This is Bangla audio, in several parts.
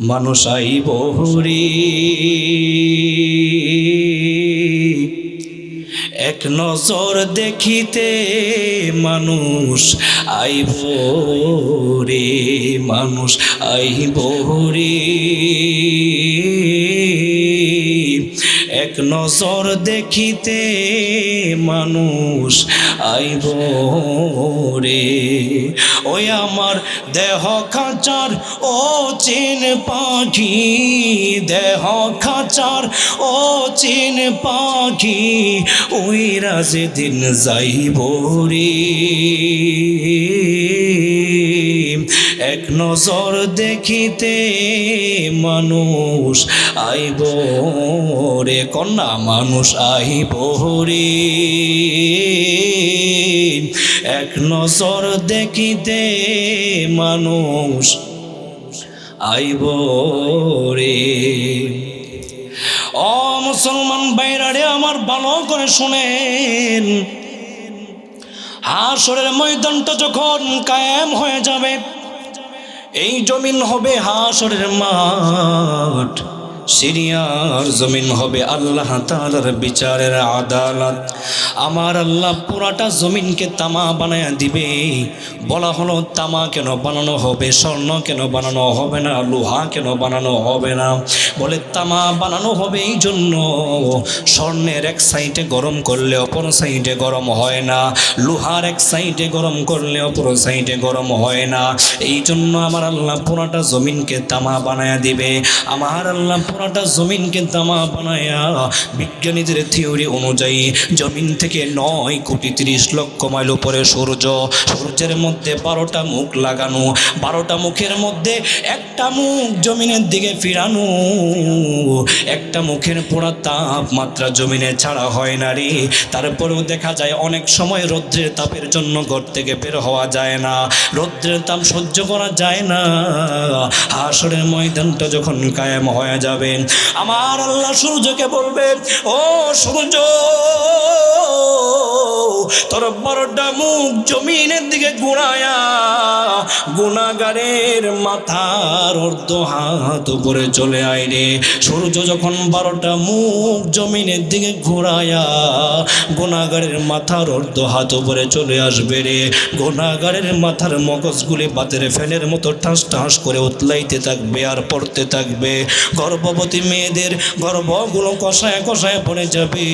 মানুষ আইব হুরি এক নজর দেখিতে মানুষ আইব রে মানুষ আইব রে এক নজর দেখিতে মানুষ আইব রে ওই আমার দেহ খাঁচার, ও চিন পাখি। দেহ খাঁচার, ও চিন পাখি। ওই রাজে দিন যাইব রে। এক নজর দেখিতে মানুষ আইব রে, কন্যা মানুষ আইব রে। এক নজর দেখিতে মানুষ আইব রে। অ, মুসলমান বাইরারে আমার ভালো করে শুনেন। হাসরের ময়দানটা যখন কায়েম হয়ে যাবে, এই জমিন হবে হাসরের মাঠ। সিরিয়ার জমিন হবে আল্লাহ তাআলার বিচারের আদালত। আমার আল্লাহ পুরাটা জমিনকে তামা বানায় দিবে। বলা হলো, তামা কেন বানানো হবে, স্বর্ণ কেন বানানো হবে না, লোহা কেন বানানো হবে না? বলে, তামা বানানো হবে এই জন্য। স্বর্ণের এক সাইডে গরম করলে অপর সাইডে গরম হয় না। লোহার এক সাইডে গরম করলে অপর সাইডে গরম হয় না। এই জন্য আমার আল্লাহ পুরাটা জমিনকে তামা বানায়া দিবে। আমার আল্লাহ পুরাটা জমিনকে তামা বানায়া, বিজ্ঞানীদের থিওরি অনুযায়ী জমিন থেকে নয় কোটি তিরিশ লক্ষ মাইল উপরে সূর্য, সূর্যের মধ্যে বারোটা মুখ লাগানো, বারোটা মুখের মধ্যে একটা মুখ জমিনের দিকে ফিরানো। একটা মুখের পোড়া তাপমাত্রা জমিনে ছাড়া হয় না রে। তারপরেও দেখা যায় অনেক সময় রৌদ্রের তাপের জন্য ঘর থেকে বের হওয়া যায় না, রৌদ্রের তাপ সহ্য করা যায় না। আসরের ময়দানটা যখন কায়েম হয়ে যাবে আমার আল্লাহ সূর্যকে বলবেন ও সূর্য তোর বড়টা মুখ জমিনের দিকে ঘুরায়া গুণাগারের মাথার অর্ধ হাত উপরে চলে আয় রে। সূর্য যখন বারোটা মুখ জমিনের দিকে ঘুরায়া গুণাগারের মাথার অর্ধ হাত উপরে চলে আসবে রে। গুণাগারের মাথার মগজগুলি বাতের ফ্যানের মতো ঠাস ঠাস করে উতলাইতে থাকবে আর পড়তে থাকবে। গর্ভবতী মেয়েদের গর্ভগুলো কষায় কষায় পড়ে যাবে।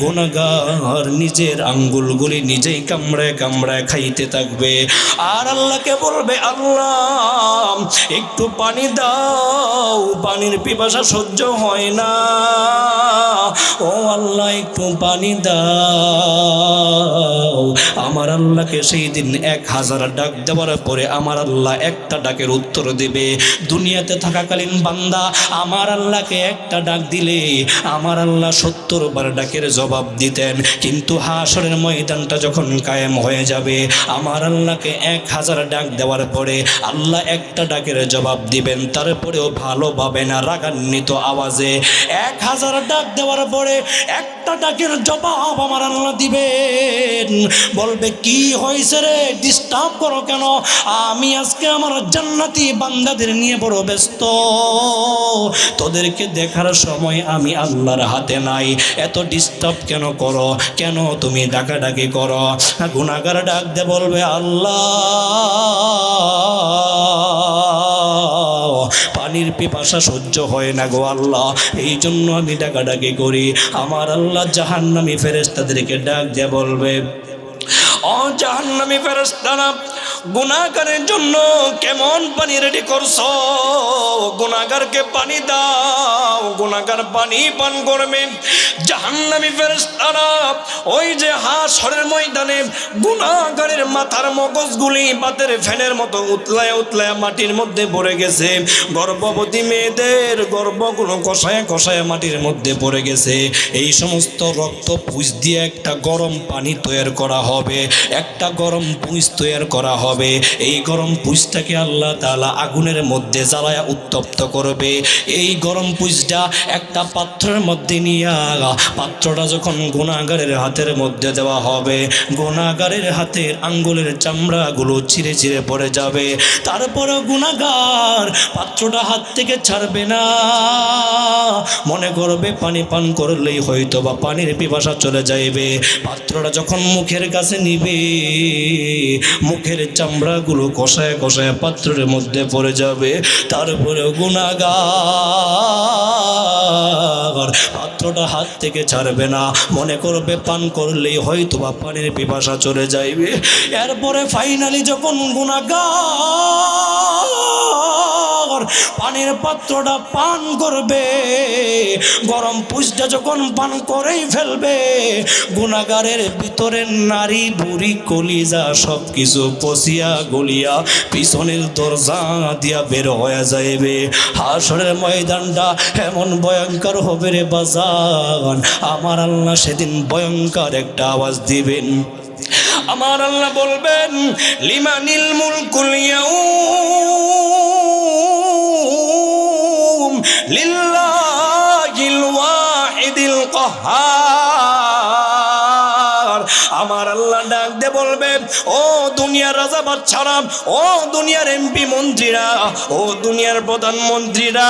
গুণাগার নিজের আঙ্গুলগুলি নিজেই কামড়ায় কামড়ায় খাইতে থাকবে। আর আল্লাহকে বলবে, আল্লাহ, একটু পানি দাও, পানির পিপাসা সহ্য হয় না। ও আল্লাহ, একটু পানি দাও। আমার আল্লাহকে সেই দিন এক হাজার ডাক দেওয়ার পরে আমার আল্লাহ একটা ডাকের উত্তর দিবে। দুনিয়াতে থাকাকালীন বান্দা আমার আল্লাহকে একটা ডাক দিলে আমার আল্লাহ সত্তর বার ডাকের জবাব দিতেন। কিন্তু হাসরের ময়দানটা যখন কায়েম হয়ে যাবে, আমার আল্লাহকে এক হাজার ডাক দেওয়ার পরে আল্লাহ একটা ডাকের জবাব দিবেন। তারপরেও ভালোভাবে না, রাগান্বিত আওয়াজে এক হাজার ডাক দেওয়ার পরে একটা ডাকের জবাব আমার আল্লাহ দিবেন। বলবে, কি হয়েছে রে? ডিস্টার্ব করো কেন? আমি আজকে আমার জান্নাতি বান্দাদের নিয়ে বড় ব্যস্ত। তোদেরকে দেখার সময় আমি আল্লাহর হাতে নাই। এত ডিস্টার্ব কেন করো? কেন তুমি ডাকাডাকি কর গুণাগার ডাক দে বলবে, আল্লাহ, পানির পিপাসা সহ্য হয় না গো আল্লাহ এই জন্য আমি ডাকাডাকি করি। আমার আল্লাহ জাহান্নামি ফেরেস্তাদেরকে ডাক দিয়ে বলবে, ও জাহান্নামি ফেরেস্তারা গুণাগারের জন্য কেমন পানি রেডি করছ? গুণাগারকে পানি দাও। গুণাগার পানি পান করবে। জাহান্নামি ফেরেস্তারা ওই যে হাসরের ময়দানে গুণাগারের মাথার মগজগুলি বাতের ফ্যানের মতো উতলায় উতলায় মাটির মধ্যে পড়ে গেছে। গর্ভবতী মেয়েদের গর্ভগুলো কষায় কষায় মাটির মধ্যে পড়ে গেছে। এই সমস্ত রক্ত পুষ দিয়ে একটা গরম পানি তৈরি করা হবে। একটা গরম পুষ তৈরি করা হবে। হবে। এই গরম পুষটাকে আল্লাহ তালা আগুনের মধ্যে জ্বালায়া উত্তপ্ত করবে। এই গরম পুষটা একটা পাত্রের মধ্যে নিয়ে পাত্রটা যখন গুণাগারের হাতের মধ্যে দেওয়া হবে, গুণাগারের হাতের আঙ্গুলের চামড়াগুলো ছিঁড়ে ছিঁড়ে পড়ে যাবে। তারপরে গুণাগার পাত্রটা হাত থেকে ছাড়বে না। মনে করবে, পানি পান করলেই হয়তো বা পানির পিপাসা চলে যাইবে। পাত্রটা যখন মুখের কাছে নিবে, মুখের চামড়াগুলো কষায় কষায় পাত্রের মধ্যে পড়ে যাবে। তারপরে গুণাগার পাত্রটা হাত থেকে ছাড়বে না। মনে করবে, পান করলেই হয়তো বা পানির পিপাসা চলে যাইবে। এরপরে ফাইনালি যখন গুণাগার পানির পাত্রটা পান করবে, গরম পুষটা যখন পান করেই ফেলবে গুণাগারের ভিতরে নারী বুড়ি কলিজা সব কিছু পচিয়া গলিয়া, পিছনের দরজা দিয়া বের হয়ে যাইবে। হাসরের ময়দানটা এমন ভয়ঙ্কর হবে রে বাজান। আমার আল্লাহ সেদিন ভয়ঙ্কর একটা আওয়াজ দিবেন। আমার আল্লাহ বলবেন, লিমানিল মুলকুল লিল্লাহিল ওয়াহিদিল কাহ্হার আমার আল্লাহ ডাক দে বলবেন, ও দুনিয়ার রাজা বাচ্চারা ও দুনিয়ার এমপি মন্ত্রীরা, ও দুনিয়ার প্রধানমন্ত্রীরা,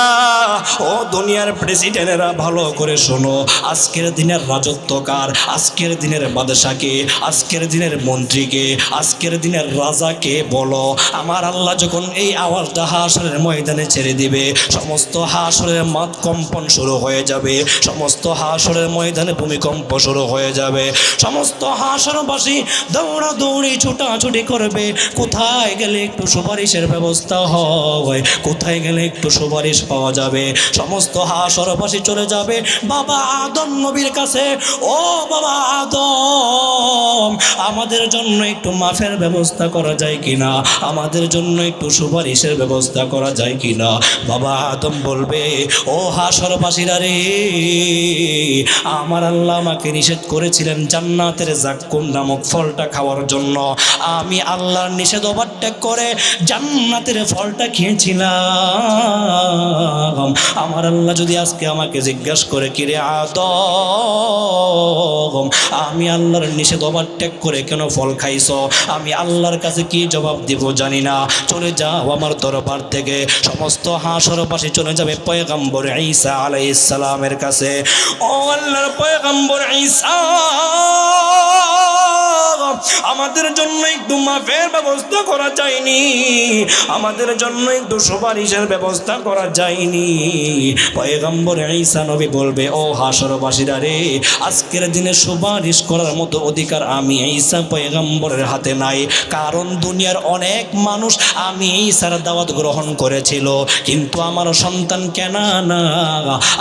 ও দুনিয়ার প্রেসিডেন্টেরা, ভালো করে শোনো, আজকের দিনের রাজত্বকার আজকের দিনের বাদশাকে আজকের দিনের মন্ত্রীকে আজকের দিনের রাজাকে বলো? আমার আল্লাহ যখন এই আওয়াজটা হাসরের ময়দানে ছেড়ে দিবে, সমস্ত হাসরের মাত কম্পন শুরু হয়ে যাবে, সমস্ত হাসরের ময়দানে ভূমিকম্প শুরু হয়ে যাবে, সমস্ত হাসরবাসী দৌড়া দৌড়ি ছুটাছুটি করবে কোথায় গেলে একটু সুপারিশের ব্যবস্থা হয়? কোথায় গেলে একটু সুপারিশ পাওয়া যাবে? সমস্ত হাসরবাসী চলে যাবে। বাবা আদম নবীর কাছে, ও বাবা আদম, আমাদের জন্য একটু মাফের ব্যবস্থা করা যায় কিনা? আমাদের জন্য একটু সুপারিশের ব্যবস্থা করা যায় কিনা? বাবা আদম বলবে, ও হাসরবাসীরা রে, আমার আল্লাহ আমাকে নিষেধ করেছিলেন জান্নাতের জাক্কুম নামক ফলটা খাওয়ার জন্য। আমি আল্লাহর নিষেধ ওভারটেক করে জান্নাতের ফলটা খেয়েছিলাম। আমার আল্লাহ যদি আজকে আমাকে জিজ্ঞাসা করে, কিরে আদম, আমি আল্লাহর নিষেধ ওভারটেক করে কেন ফল খাইছ? আমি আল্লাহর কাছে কি জবাব দিব জানি না। চলে যাও আমার দরবার থেকে। সমস্ত হাসরবাসী চলে যাবে পয়গম্বর ঈসা আলাইহিস সালামের কাছে। ও আল্লাহর পয়গম্বর ঈসা! আমাদের জন্য একটু মাফের ব্যবস্থা করা যায়নি। আমাদের জন্য একটু সুপারিশের ব্যবস্থা করা যায়নি। পয়গম্বর ঈসা নবী বলবে, ও হাসরবাসীরা রে, আজকের দিনে সুপারিশ করার মতো অধিকার আমি ঈসা পয়গম্বরের হাতে নাই। কারণ দুনিয়ার অনেক মানুষ আমি ঈসার দাওয়াত গ্রহণ করেছিল, কিন্তু আমার সন্তান কেন না,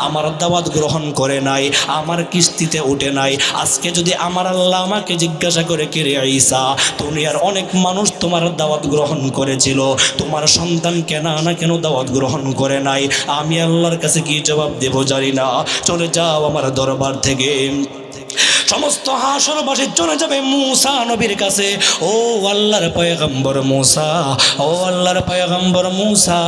আমার দাওয়াত গ্রহণ করে নাই, আমার কিস্তিতে উঠে নাই। আজকে যদি আমার আল্লাহ আমাকে জিজ্ঞাসা করে কে রে ঈসা দুনিয়ার অনেক মানুষ তোমার দাওয়াত গ্রহণ করেছিল। তোমার সন্তান কেন না কেন দাওয়াত গ্রহণ করে নাই? আমি আল্লাহর কাছে কি জবাব দেব জানি না। চলে যাও আমার দরবার থেকে। সমস্ত হাসরবাসী চলে যাবে মুসা নবীর কাছে। ও আল্লাহর পয়গম্বর মুসা, ও আল্লাহর পয়গম্বর মুসা,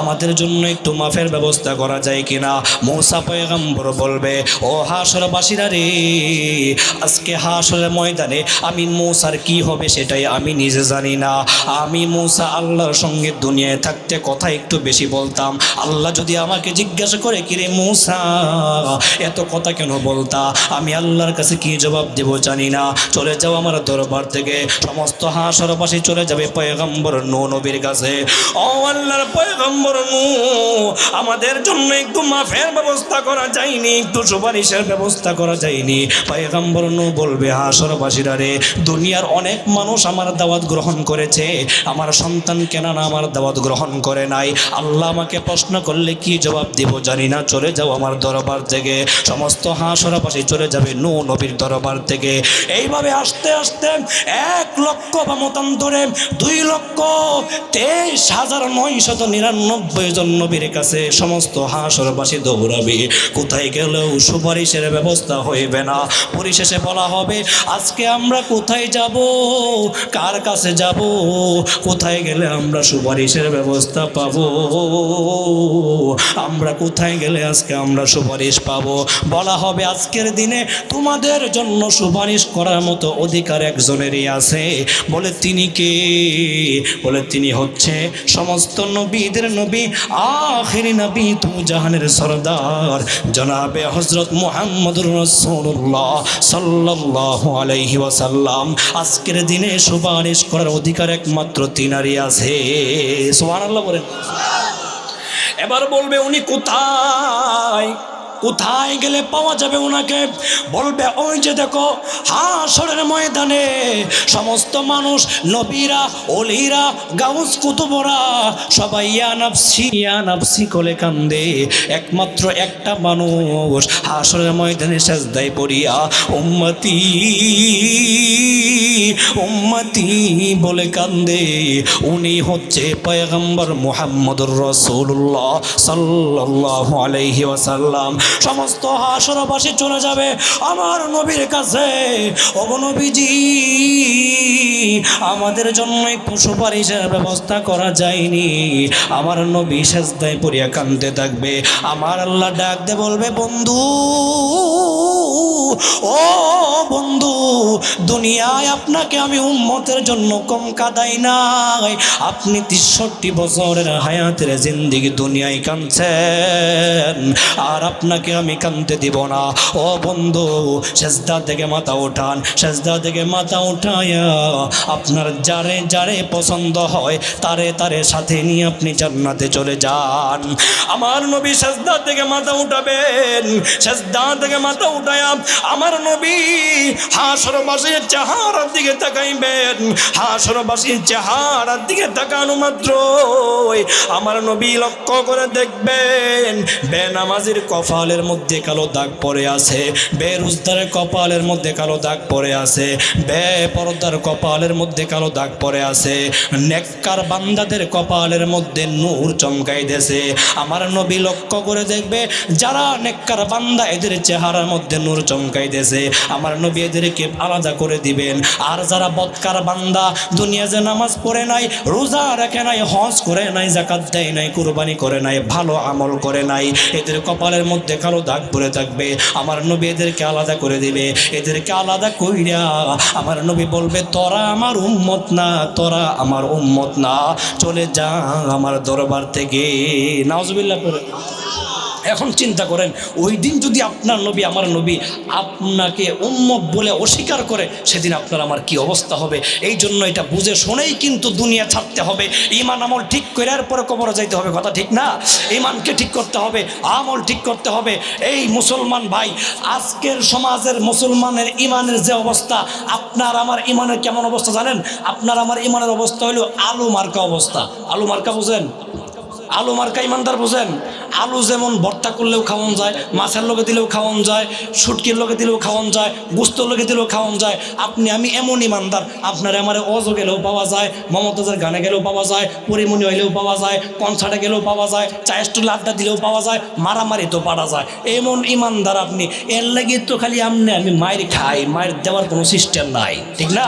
আমাদের জন্য একটু মাফের ব্যবস্থা করা যায় কিনা? মুসা পয়গম্বর বলবে, ও হাসরবাসীরা রে, আজকে হাসরের ময়দানে আমি মুসার কি হবে সেটাই আমি নিজে জানি না। আমি মুসা আল্লাহর সঙ্গে দুনিয়ায় থাকতে কথা একটু বেশি বলতাম। আল্লাহ যদি আমাকে জিজ্ঞাসা করে, কিরে মুসা, এত কথা কেন বলতা? আমি আল্লাহর কাছে কি জবাব দেব জানি না। চলে যাও আমার দরবার থেকে। সমস্ত হাসরবাসী চলে যাবে পয়গম্বর নু নবীর কাছে। ও আল্লাহর পয়গম্বর নু, আমাদের জন্য একটু মাফের ব্যবস্থা করা যায়নি, একটু সুপারিশের ব্যবস্থা করা যায়নি। পয়গম্বর নু বলবে হাসরবাসীরা রে, দুনিয়ার অনেক মানুষ আমার দাওয়াত গ্রহণ করেছে। আমার সন্তান কেন না আমার দাওয়াত গ্রহণ করে নাই। আল্লাহ আমাকে প্রশ্ন করলে কি জবাব দিব জানি না। চলে যাও আমার দরবার থেকে। সমস্ত হাসরা পাশে চলে যাবে নবীর দরবার থেকে। এইভাবে আস্তে আস্তে এক লক্ষ বা মতান্তরে দুই লক্ষ তেইশ হাজার নয়শত নিরানব্বই জন নবীর কাছে সমস্ত হাসরবাসী দৌড়াবে। কোথায় গেলেও সুপারিশের ব্যবস্থা হইবে না। পরিশেষে বলা হবে, আজকে আমরা কোথায় যাব? কার কাছে যাব? কোথায় গেলে আমরা সুপারিশের ব্যবস্থা পাবো? আমরা কোথায় গেলে আজকে আমরা সুপারিশ পাবো? বলা হবে, আজকের দিনে তোমাদের জন্য সুপারিশ করার মতো অধিকার একজনেরই আছে। বলে তিনি কে? বলে তিনি হচ্ছে সমস্ত নবীদের নবী, আখিরি নবী তু জাহানের সরদার, জনাবে হজরত মুহাম্মদুর রসুল্লাহ সাল্লাল্লাহু আলাইহি ওয়াসাল্লাম। আজকের দিনে সুপারিশ করার অধিকার একমাত্র তিনারই আছে। সুবহানাল্লাহ বলেন। এবার বলবে, উনি কোথায়? কোথায় গেলে পাওয়া যাবে ওনাকে? বলবে, ওই যে দেখো, হাসরের ময়দানে সমস্ত মানুষ, নবীরা, অলিরা, গাউস কুতুবরা সবাই ইয়ানাফসি ইয়ানাফসি কোলে কান্দে। একমাত্র একটা মানুষ হাসরের ময়দানে সাজদায় পড়িয়া, উম্মতি উম্মতি বলে কান্দে। উনি হচ্ছে পয়গম্বর মুহাম্মদুর রসুল্লাহ সাল্লাল্লাহু আলাইহি ওয়াসাল্লাম। সমস্ত হাসরবাসী চলে যাবে আমার নবীর কাছে। অবনবীজি আমাদের জন্যই পশু পারিসের ব্যবস্থা করা যায়নি। আমার নবী সেজদায় পড়িয়া কান্দতে থাকবে। আমার আল্লাহ ডাক দে বলবে, বন্ধু, ও বন্ধু, দুনিয়ায় আপনাকে আমি উম্মতের জন্য কম কাদাই নাই। আপনি তেষট্টি বছরের হায়াতের জিন্দিগি দুনিয়ায় কাঁদছেন, আর আপনাকে আমি কাঁদতে দিব না। ও বন্ধু, সেজদা থেকে মাথা উঠান, সেজদা থেকে মাথা উঠায়া আপনার যারে যারে পছন্দ হয়, তারে তারে সাথে নিয়ে আপনি জান্নাতে চলে যান। আমার নবী সেজদা থেকে মাথা উঠাবেন, সেজদা থেকে মাথা উঠায়া আমার নবী হাসরবাসীর চেহারার দিকে তাকাইবেন। হাসরবাসীর চেহারার দিকে তাকানো মাত্র আমার নবী লক্ষ্য করে দেখবেন, বেনামাজির কপালের মধ্যে কালো দাগ পড়ে আছে বেরুজদারের কপালের মধ্যে কালো দাগ পড়ে আছে বে পর্দার কপালের মধ্যে কালো দাগ পড়ে আছে। নেককার বান্দাদের কপালের মধ্যে নূর চমকাইতেছে। আমার নবী লক্ষ্য করে দেখবে, যারা নেককার বান্দা, এদের চেহারার মধ্যে নূর চমকাইতেছে। আমার নবী এদেরকে আলাদা করে দিবেন। আর যারা বৎকার বান্দা, দুনিয়া যে নামাজ পড়ে নাই, রোজা রাখে নাই, হজ করে নাই জাকাত দেয় নাই, কুরবানি করে নাই, ভালো আমল করে নাই, এদের কপালের মধ্যে কালো দাগ পড়ে থাকবে। আমার নবী এদেরকে আলাদা করে দিবে। এদেরকে আলাদা কইরা আমার নবী বলবে, তোরা আমার উম্মত না তোরা আমার উম্মত না। চলে যা আমার দরবার থেকে। নাওজবিল্লা করে এখন চিন্তা করেন, ওই দিন যদি আপনার নবী, আমার নবী আপনাকে উম্মত বলে অস্বীকার করে, সেদিন আপনার আমার কি অবস্থা হবে? এই জন্য এটা বুঝে শুনেই কিন্তু দুনিয়া ছাড়তে হবে। ইমান আমল ঠিক করার পরে কবরে যাইতে হবে, কথা ঠিক না? ইমানকে ঠিক করতে হবে, আমল ঠিক করতে হবে। এই মুসলমান ভাই, আজকের সমাজের মুসলমানের ইমানের যে অবস্থা, আপনার আমার ইমানের কেমন অবস্থা জানেন? আপনার আমার ইমানের অবস্থা হলো আলু মার্কা অবস্থা। আলু মার্কা বুঝেন? আলু মার্কা ইমানদার বোঝেন? আলু যেমন ভর্তা করলেও খাওয়ান যায়, মাছের লোকে দিলেও খাওয়ান যায়, শুটকির লোকে দিলেও খাওয়ান যায়, গুস্তর লোকে দিলেও খাওয়ান যায়। আপনি, আমি এমন ইমানদার, আপনার আমার অজ গেলেও পাওয়া যায়, মমতাজের গানে গেলেও পাওয়া যায়, পরিমণি হইলেও পাওয়া যায়, কনসার্টে গেলেও পাওয়া যায়, চায়ের স্টুলে আড্ডা দিলেও পাওয়া যায়, মারামারি তো পারা যায়। এমন ইমানদার আপনি, এর লাগে তো খালি আপনি আমি মায়ের খাই মায়ের দেওয়ার কোনো সিস্টেম নাই, ঠিক না?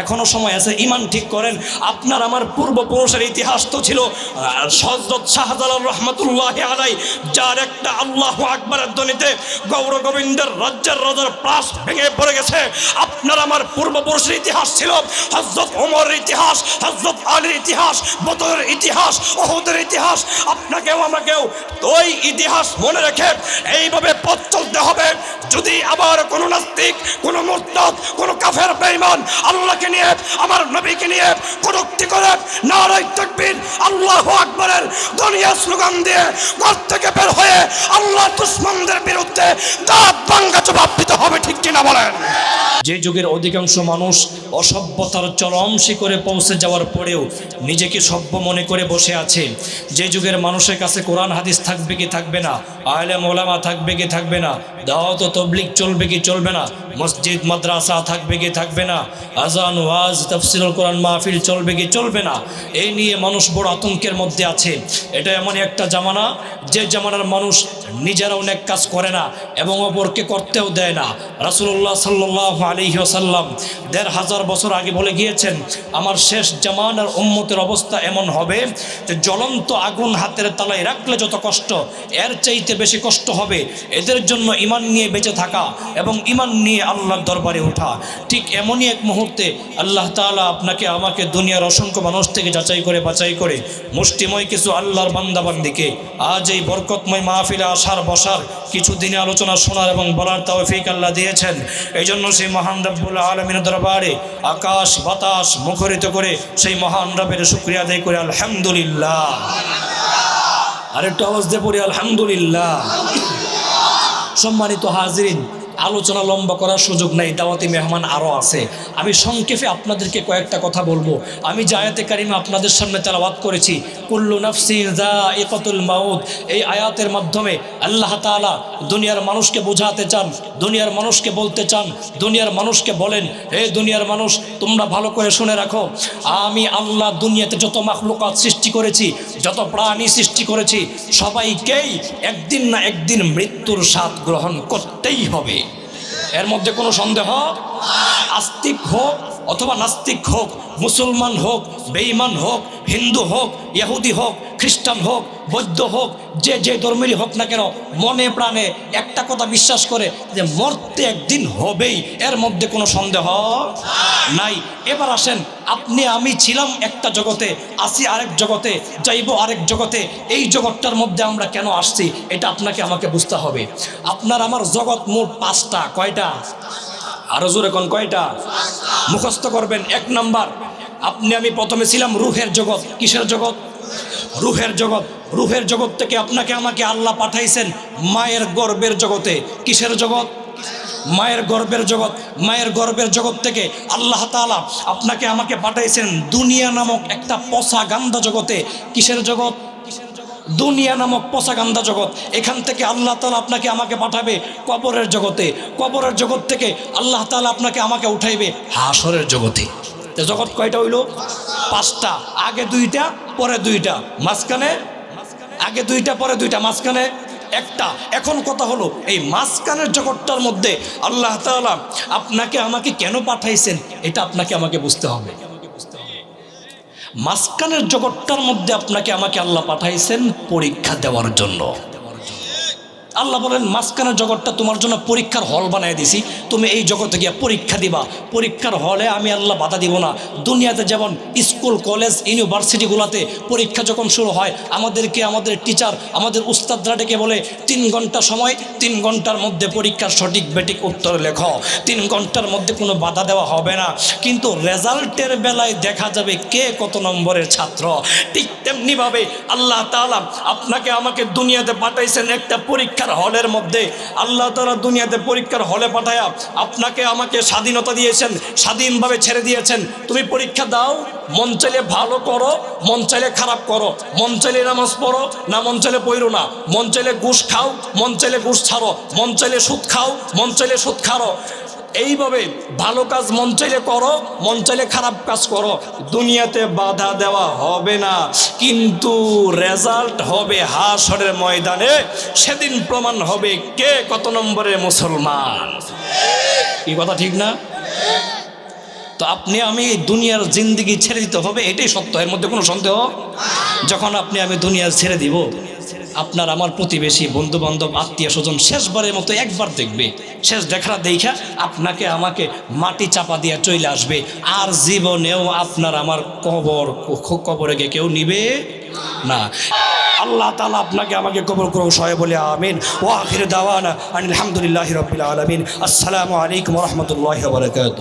এখনও সময় আছে ইমান ঠিক করেন। আপনার আমার পূর্বপুরুষের ইতিহাস তো ছিল সজরত শাহজালাল রহমতুল্লাহ আলাই যার একটা আল্লাহ আকবরের ধ্বনিতে গৌর গোবিন্দের রাজ্যের রাজার প্রাস ভেঙে পড়ে গেছে। আপনার আমার পূর্বপুরুষের ইতিহাস ছিল হজরত ওমরের ইতিহাস হজরত আলীর ইতিহাস, বদরের ইতিহাস, ওহুদের ইতিহাস, আপনাকেও, আমাকেও ওই ইতিহাস মনে রেখে এইভাবে পথ চলতে হবে। যদি আবার কোনো নাস্তিক, কোনো মুরতাদ, কোনো কাফের, বেঈমান আল্লাহকে নিয়ে, আমার নবীকে নিয়ে কটুক্তি করে নারাই তাকবীর, আল্লাহু আকবরের দুনিয়া স্লোগান দিয়ে ঘর থেকে বের হয়ে আল্লাহ দুশ্মনদের বিরুদ্ধে দাঁত ভাঙ্গা জবাব হবে, ঠিক কিনা বলেন? যে যুগের অধিকাংশ মানুষ অসভ্যতার চরম শিখরে পৌঁছে যাওয়ার পরে পরেও নিজেকে সভ্য মনে করে বসে আছে। যে যুগের মানুষের কাছে কোরআন, হাদিস থাকবে কি থাকবে না? আহলে মোলামা থাকবে কি থাকবে না? দাওয়াত তবলিক চলবে কি চলবে না? মসজিদ, মাদ্রাসা থাকবে কি থাকবে না? আজান ওয়াজ তফসিলুল কোরআন মাহফিল চলবে কি চলবে না? এই নিয়ে মানুষ বড় আতঙ্কের মধ্যে আছে। এটা এমনই একটা জামানা, যে জামানার মানুষ নিজেরা অনেক কাজ করে না এবং অপরকে করতেও দেয় না। রাসুল্লাহ সাল্লাহ আলহি আসাল্লাম দেড় হাজার বছর আগে বলে গিয়েছেন, আমার শেষ জামানার উম্মতের অবস্থা এমন হবে যে জ্বলন্ত আগুন হাতের তালায় রাখলে যত কষ্ট, এর চাইতে বেশি কষ্ট হবে। এদের জন্য ইমান নিয়ে বেঁচে থাকা এবং ইমান নিয়ে আল্লাহর দরবারে ওঠা। ঠিক এমনই এক মুহূর্তে আল্লাহ তাআলা আপনাকে আমাকে দুনিয়ার অসংখ্য মানুষ থেকে যাচাই করে, বাছাই করে, মুষ্টিময় কিছু আল্লাহর বান্দাবান্দিকে আজ এই বরকতময় মাহফিলে আসার, বসার কিছু দিনে আলোচনা শোনার এবং বলার তৌফিক আল্লাহ দিয়েছেন। এই জন্য সেই মহান রব্বুল আলমিনের দরবারে আকাশ, বাতাস মুখরিত করে সেই মহান রবের শুক্রিয়া আদায় করে আলহামদুলিল্লাহ। আরেকটু আওয়াজ দিয়ে পড়ি, আলহামদুলিল্লাহ। সম্মানিত হাজরিন আলোচনা লম্বা করার সুযোগ নাই, দাওয়াতি মেহমান আরও আছে। আমি সংক্ষেপে আপনাদেরকে কয়েকটা কথা বলব। আমি জায়াতে কারিমা আপনাদের সামনে তেলাওয়াত করেছি, কুল্লু নফসি দা ইকতুল মাউদ এই আয়াতের মাধ্যমে আল্লাহ তাআলা দুনিয়ার মানুষকে বোঝাতে চান, দুনিয়ার মানুষকে বলতে চান, দুনিয়ার মানুষকে বলেন, হে দুনিয়ার মানুষ, তোমরা ভালো করে শুনে রাখো, আমি আল্লাহ দুনিয়াতে যত মাখলুকাত সৃষ্টি করেছি, যত প্রাণী সৃষ্টি করেছি, সবাইকেই একদিন না একদিন মৃত্যুর স্বাদ গ্রহণ করতেই হবে। এর মধ্যে কোনো সন্দেহ? আস্তিক হোক অথবা নাস্তিক হোক, মুসলমান হোক, বেঈমান হোক, হিন্দু হোক ইহুদি হোক খ্রিস্টান হোক, বৌদ্ধ হোক, যে যে ধর্মেরই হোক না কেন, মনে প্রাণে একটা কথা বিশ্বাস করে যে মরতে একদিন হবেই, এর মধ্যে কোনো সন্দেহ নাই। এবার আসেন, আপনি, আমি ছিলাম একটা জগতে, আসি আরেক জগতে, যাইব আরেক জগতে, এই জগৎটার মধ্যে আমরা কেন আসছি, এটা আপনাকে আমাকে বুঝতে হবে। আপনার, আমার জগৎ মোট পাঁচটা, কয়টা? আরও জোরে কোন কয়টা? মুখস্থ করবেন, এক নাম্বার, আপনি, আমি প্রথমে ছিলাম রুহের জগৎ, কিসের জগৎ? রুহের জগৎ রুহের জগৎ থেকে আপনাকে আমাকে আল্লাহ পাঠাইছেন মায়ের গর্বের জগতে। কিসের জগৎ? মায়ের গর্বের জগৎ। মায়ের গর্বের জগৎ থেকে আল্লাহ তাআলা আপনাকে আমাকে পাঠাইছেন দুনিয়া নামক একটা পচা গান্দা জগতে। কিসের জগৎ? দুনিয়া নামক পচাগান্দা জগৎ। এখান থেকে আল্লাহ তালা আপনাকে আমাকে পাঠাবে কবরের জগতে। কবরের জগৎ থেকে আল্লাহ তালা আপনাকে আমাকে উঠাইবে হাসরের জগতে। জগৎ কয়টা হইল? পাঁচটা। আগে দুইটা, পরে দুইটা। মাঝখানে? আগে দুইটা, পরে দুইটা। মাঝখানে একটা। এখন কথা হলো, এই মাঝখানের জগৎটার মধ্যে আল্লাহ তাআলা আপনাকে আমাকে কেন পাঠাইছেন? এটা আপনাকে আমাকে বুঝতে হবে। মাঝখানের জগৎটার মধ্যে আপনাকে আমাকে আল্লাহ পাঠাইছেন পরীক্ষা দেওয়ার জন্য। আল্লাহ বলেন, মাঝখানের জগৎটা তোমার জন্য পরীক্ষার হল বানিয়ে দিছি। তুমি এই জগতে গিয়ে পরীক্ষা দিবা। পরীক্ষার হলে আমি আল্লাহ বাধা দিব না। দুনিয়াতে যেমন স্কুল, কলেজ, ইউনিভার্সিটিগুলোতে পরীক্ষা যখন শুরু হয়, আমাদেরকে আমাদের টিচার, আমাদের উস্তাদরা ডেকে বলে, তিন ঘণ্টা সময়, তিন ঘণ্টার মধ্যে পরীক্ষার সঠিক বেঠিক উত্তর লেখো। তিন ঘণ্টার মধ্যে কোনো বাধা দেওয়া হবে না। কিন্তু রেজাল্টের বেলায় দেখা যাবে কে কত নম্বরের ছাত্র। ঠিক তেমনিভাবে আল্লাহ তাআলা আপনাকে আমাকে দুনিয়াতে পাঠাইছেন একটা পরীক্ষার হলের মধ্যে আল্লাহ তালা দুনিয়াতে পরীক্ষার হলে পাঠায়া আপনাকে আমাকে স্বাধীনতা দিয়েছেন, স্বাধীনভাবে ছেড়ে দিয়েছেন। তুমি পরীক্ষা দাও, মন চাইলে ভালো করো, মন চাইলে খারাপ করো। মন চাইলে নামাজ পড়ো, না মন চাইলে পড়ো না। মন চাইলে ঘুষ খাও, মন চাইলে ঘুষ ছাড়ো। মন চাইলে সুদ খাও, মন চাইলে সুদ খারো। এইভাবে ভালো কাজ মন চাইলে করো, মন চাইলে খারাপ কাজ করো। দুনিয়াতে বাধা দেওয়া হবে না। কিন্তু রেজাল্ট হবে হাসরের ময়দানে। সেদিন প্রমাণ হবে কে কত নম্বরের মুসলমান। এই কথা ঠিক না? তো আপনি আমি দুনিয়ার জিন্দিগি ছেড়ে দিতে হবে, এটাই সত্য। এর মধ্যে কোনো সন্দেহ? যখন আপনি আমি দুনিয়া ছেড়ে দিব। আপনার আমার প্রতিবেশী বন্ধু বান্ধব আত্মীয় স্বজন শেষবারের মতো একবার দেখবে। শেষ দেখা দেখা আপনাকে আমাকে মাটি চাপা দিয়ে চলে আসবে। আর জীবনেও আপনার আমার কবর কবরে গিয়ে কেউ নিবে না। আল্লাহ তালা আপনাকে আমাকে কবর করো সবাই বলে আমিন। ও আখির দাওয়ানা আলহামদুলিল্লাহ রবিল আলমিন। আসসালামু আলাইকুম রহমতুল্লাহ বরকাত